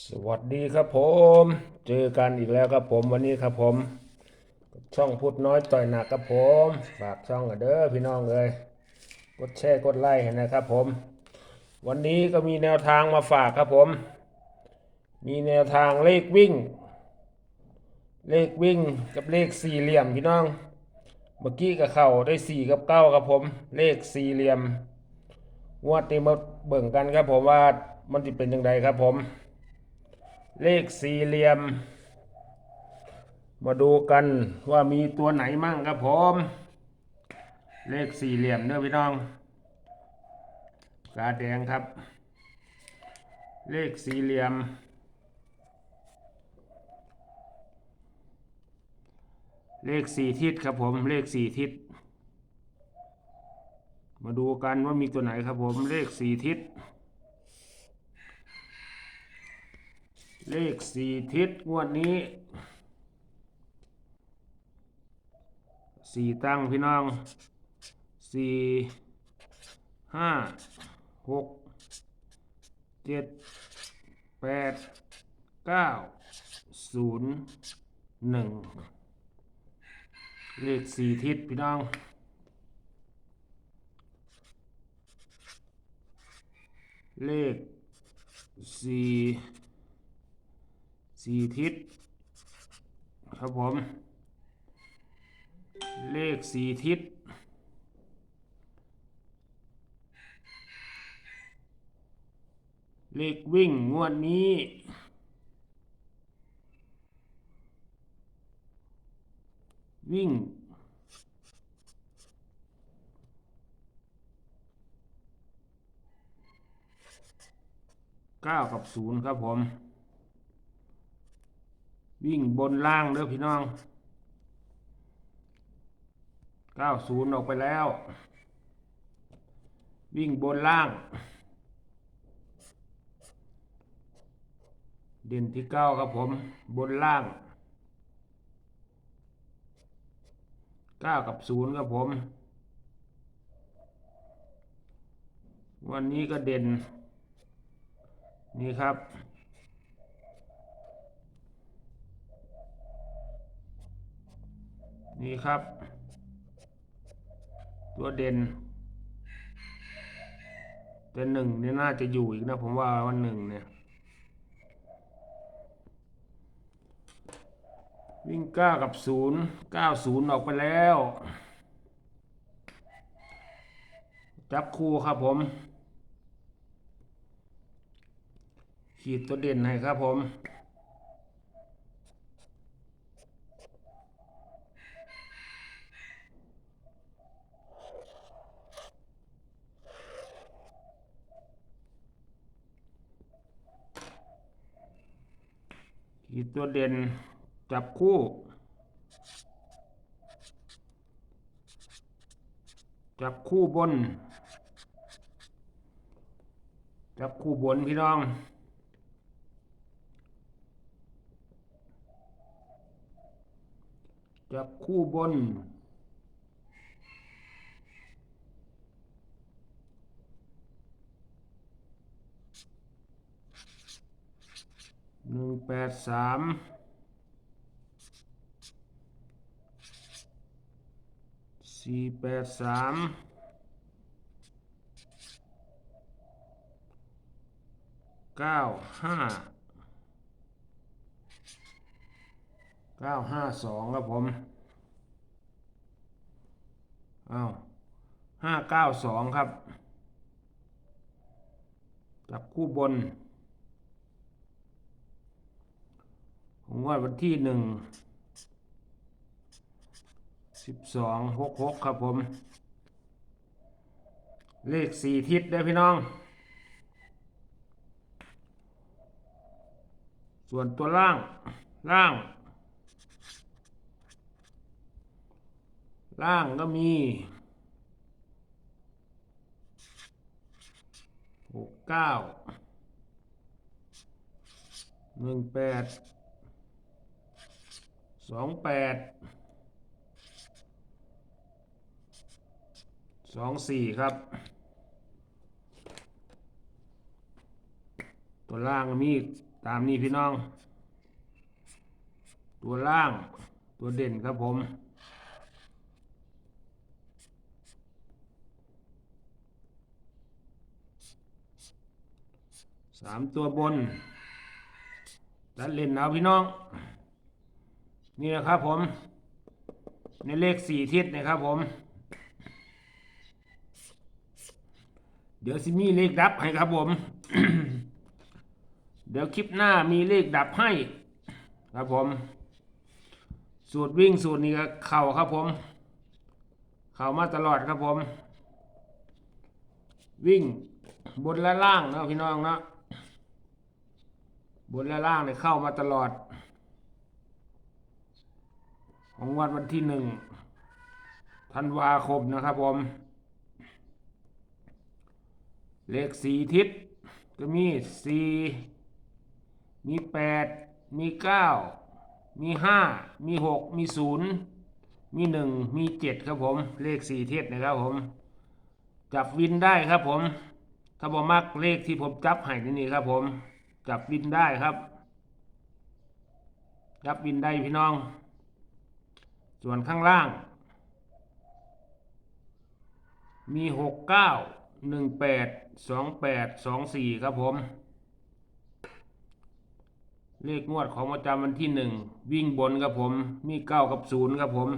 สวัสดีครับผม เจอกันอีกแล้วครับผมวันนี้ครับผม ช่องพูดน้อยต่อยหนักครับผมฝากช่องกันเด้อพี่น้องเลยกดแชร์กดไลค์นะครับผม วันนี้ก็มีแนวทางมาฝากครับผม มีแนวทางเลขวิ่ง เลขวิ่งกับเลขสี่เหลี่ยมพี่น้อง เมื่อกี้กับเข่าได้สี่กับเก้าครับผม เลขสี่เหลี่ยมงวดนี้มาเบิ่งกันครับผมว่ามันจะเป็นยังไงครับผม เลขสี่เหลี่ยม มาดูกันว่ามีตัวไหนมั่งครับผม เลขสี่เหลี่ยมเด้อพี่น้อง กาแดงครับ เลขสี่เหลี่ยม เลขสี่ทิศครับผม เลขสี่ทิศ มาดูกันว่ามีตัวไหนครับผม เลขสี่ทิศ เลขสี่ทิศงวดนี้สี่ตั้งพี่น้องสี่ห้าหกเจ็ดแปดเก้าศูนย์หนึ่งเลขสี่ทิศพี่น้องเลขสี่ สี่ทิศครับผม เลขสี่ทิศเลขวิ่งงวดนี้ วิ่งเก้ากับศูนย์ครับผม วิ่งบนล่างเด้อพี่น้องเก้าศูนย์ออกไปแล้ว วิ่งบนล่าง เด่นที่เก้าครับผม บนล่างเก้ากับศูนย์ครับผม วันนี้ก็เด่น นี่ครับ นี่ครับ ตัวเด่นแต่หนึ่งเนี่ยน่าจะอยู่อีกนะ ผมว่าวันหนึ่งเนี่ย วิ่งเก้ากับศูนย์เก้าศูนย์ออกไปแล้ว จับคู่ครับผม ขีดตัวเด่นให้ครับผม ขีดตัวเด่นจับคู่ จับคู่บน จับคู่บนพี่น้องจับคู่บน หนึ่งแปดสามสี่แปดสามเก้าห้าเก้าห้าสองครับผมอ้าวห้าเก้าสองครับ จับคู่บน ของงวดวันที่หนึ่งสิบสองหกหกครับผม เลขสี่ทิศได้พี่น้อง ส่วนตัวล่างล่าง ล่างก็มีหกเก้าหนึ่งแปด สองแปดสองสี่ครับ ตัวล่างมีตามนี้พี่น้อง ตัวล่างตัวเด่นครับผมสามตัวบนตัดเล่นเอาพี่น้อง นี่นะครับผม ในเลขสี่ทิศนะครับผม เดี๋ยวสิมีเลขดับให้ครับผม เดี๋ยวคลิปหน้ามีเลขดับให้ ครับผม สูตรวิ่งสูตรนี้ก็เข่าครับผม เข่ามาตลอดครับผม วิ่งบนและล่างนะพี่น้องนะบนและล่างเนี่ยเข้ามาตลอด ของวันวันที่หนึ่งธันวาคมนะครับผม เลขสี่ทิศก็มีสี่มีแปดมีเก้ามีห้ามีหกมีศูนย์มีหนึ่งมีเจ็ดครับผม เลขสี่ทิศนะครับผม จับวินได้ครับผม ถ้าบอมักเลขที่ผมจับให้นี่ครับผม จับวินได้ครับ จับวินได้พี่น้อง ส่วนข้างล่าง มีหกเก้าหนึ่งแปดสองแปดสองสี่ครับผม เลขงวดของประจำวันที่หนึ่งวิ่งบนครับผม มีเก้ากับศูนย์ครับผม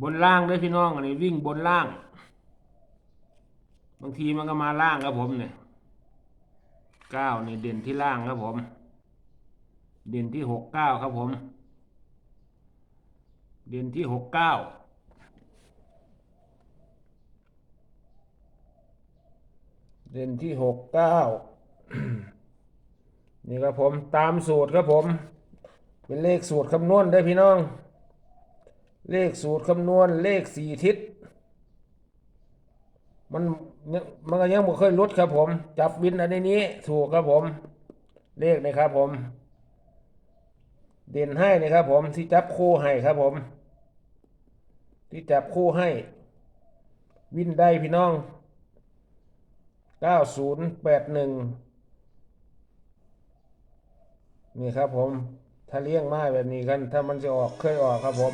บนล่างด้วยพี่น้องอันนี้วิ่งบนล่าง บางทีมันก็มาล่างครับผมเนี่ยเก้านี่เด่นที่ล่างครับผม เด่นที่หกเก้าครับผม เด่นที่หกเก้าเด่นที่หกเก้านี่ครับผมตามสูตรครับผม เป็นเลขสูตรคำนวณได้พี่น้อง เลขสูตรคำนวณเลขสี่ทิศมันมันก็ยังไม่เคยลดครับผม จับวินอันนี้ถูกครับผม เลขนะครับผม เด่นให้นะครับผมที่จับคู่ให้ครับผม ที่จับคู่ให้ วินได้พี่น้องเก้าศูนย์แปดหนึ่งนี่ครับผม ถ้าเลี้ยงมาแบบนี้กัน ถ้ามันจะออกเคยออกครับผม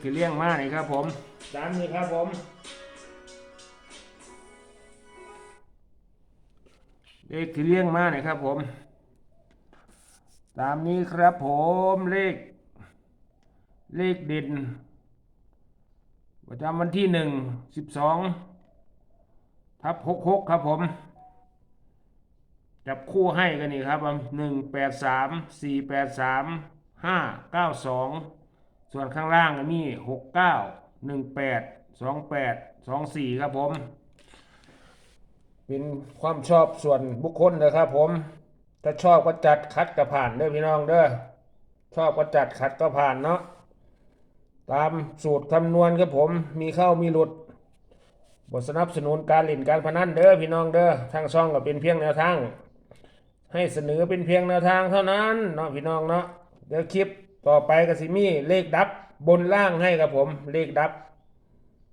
ที่เลี้ยงมานี่ครับผมตามนี้ครับผมเลขที่เลี้ยงมานี่ครับผม ตามนี้ครับผมเลข เลขเด่นประจำวันที่หนึ่งสิบสองทับหกหกครับผม จับคู่ให้กันนี่ครับหนึ่งแปดสามสี่แปดสามห้าเก้าสอง ส่วนข้างล่างก็มีหกเก้าหนึ่งแปดสองแปดสองสี่ครับผม เป็นความชอบส่วนบุคคลนะครับผม ถ้าชอบก็จัดคัดก็ผ่านเด้อพี่น้องเด้อชอบก็จัดขัดก็ผ่านเนาะตามสูตรคำนวณครับผมมีเข้ามีหลุดบทสนับสนุนการเล่นการพนันเด้อพี่น้องเด้อทางช่องก็เป็นเพียงแนวทาง ให้เสนอเป็นเพียงแนวทางเท่านั้นเนาะพี่น้องเนาะเดี๋ยวคลิป ต่อไปก็สิมีเลขดับบนล่างให้ครับผม เลขดับ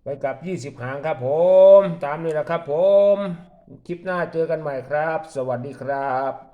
ไปกับ 20 หางครับผม ตามนี้แหละครับผม คลิปหน้าเจอกันใหม่ครับ สวัสดีครับ